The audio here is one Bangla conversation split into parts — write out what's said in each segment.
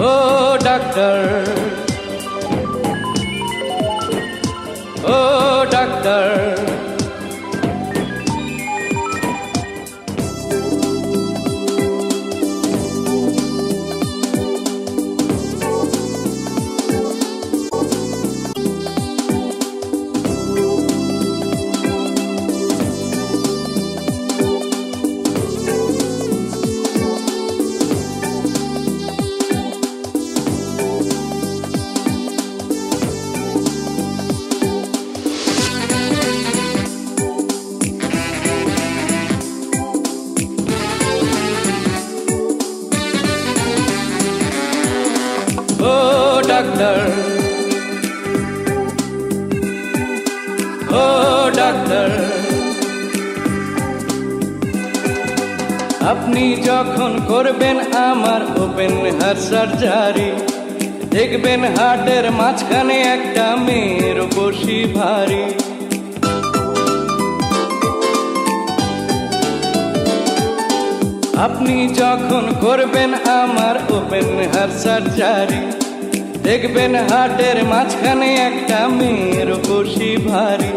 Oh, doctor. Oh, doctor. Doctor. ও ডাক্তার। আপনি যখন করবেন আমার ওপেন হার্ট সার্জারি দেখবেন হার্টের মাঝখানে একটা মেয়ের বসি ভারী। আপনি যখন করবেন আমার ওপেন হার্ট সার্জারি দেখবেন হাটের মাঝখানে একটা মেয়ের বসি ভারী।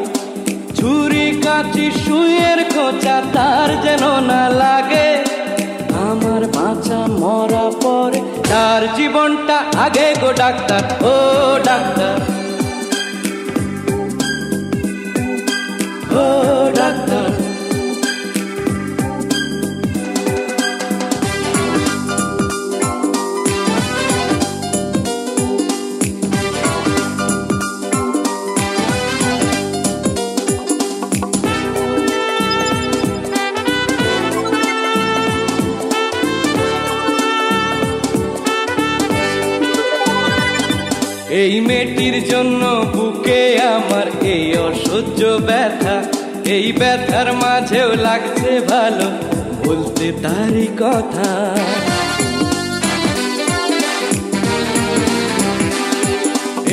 ছুরি কাচি সুয়ের খোঁচা তার যেন না লাগে। আমার বাঁচা মরা পরে তার জীবনটা আগে গো ডাক্তার, ও ডাক্তার। এই মেয়েটির জন্য বুকে আমার এই অসহ্য ব্যথা, এই ব্যথার মাঝেও লাগছে ভালো, বলতে তারই কথা।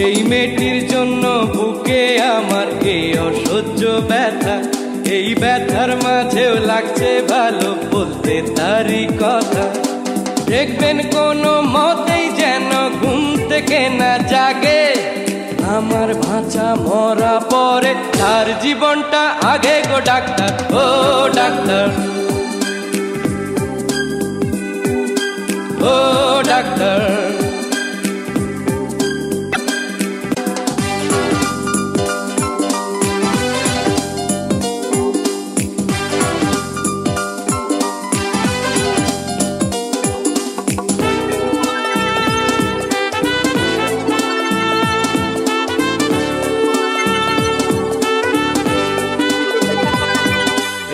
এই মেয়েটির জন্য বুকে আমার এই অসহ্য ব্যথা, এই ব্যথার মাঝেও লাগছে ভালো, বলতে তারই কথা। দেখবেন কোনো মতেই আমার ভাঁচা মরা পরে তার জীবনটা আগে গো ডাক্তার ও ডাক্তার। ও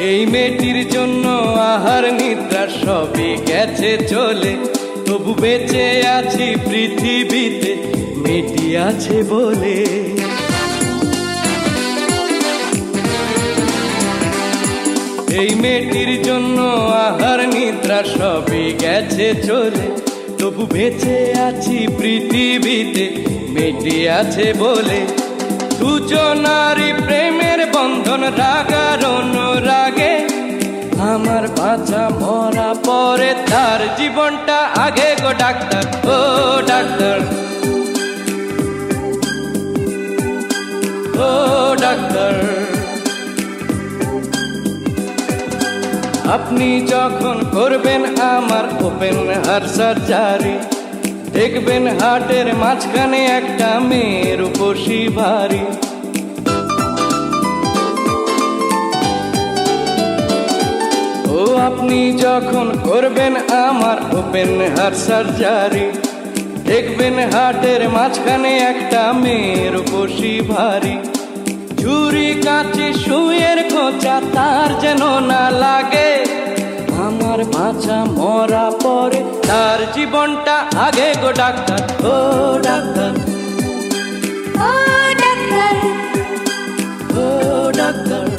এই মেয়েটির জন্য আহার নিদ্রা সবই গেছে চলে। তবু বেঁচে আছি পৃথিবীতে, মেয়েটি আছে বলে। এই মেয়েটির জন্য আহার নিদ্রা সবই গেছে চলে। তবু বেঁচে আছি পৃথিবীতে, মেয়েটি আছে বলে। দুজনারই প্রেমের বন্ধন রাগার অনুরাগে। বাঁচা মরা পরে তার জীবনটা আগে গো ডাক্তার, ও ডাক্তার। ও ডাক্তার। আপনি যখন করবেন আমার ওপেন হার্ট সার্জারি, দেখবেন হার্টের মাঝখানে একটা মেয়ের বসি ভারী আপনি যখন করবেন আমার ওপেন হার সার্জারি দেখবেন হাটের মাঝখানে একটা মেয়ের বসি ভারী। ঝুরি কাছে শুয়ের খোঁচা তার যেন না লাগে। আমার বাঁচা মরা পরে তার জীবনটা আগে গো ডাক্তার ও ডাক্তার। ও ডাক্তার। ও ডাক্তার।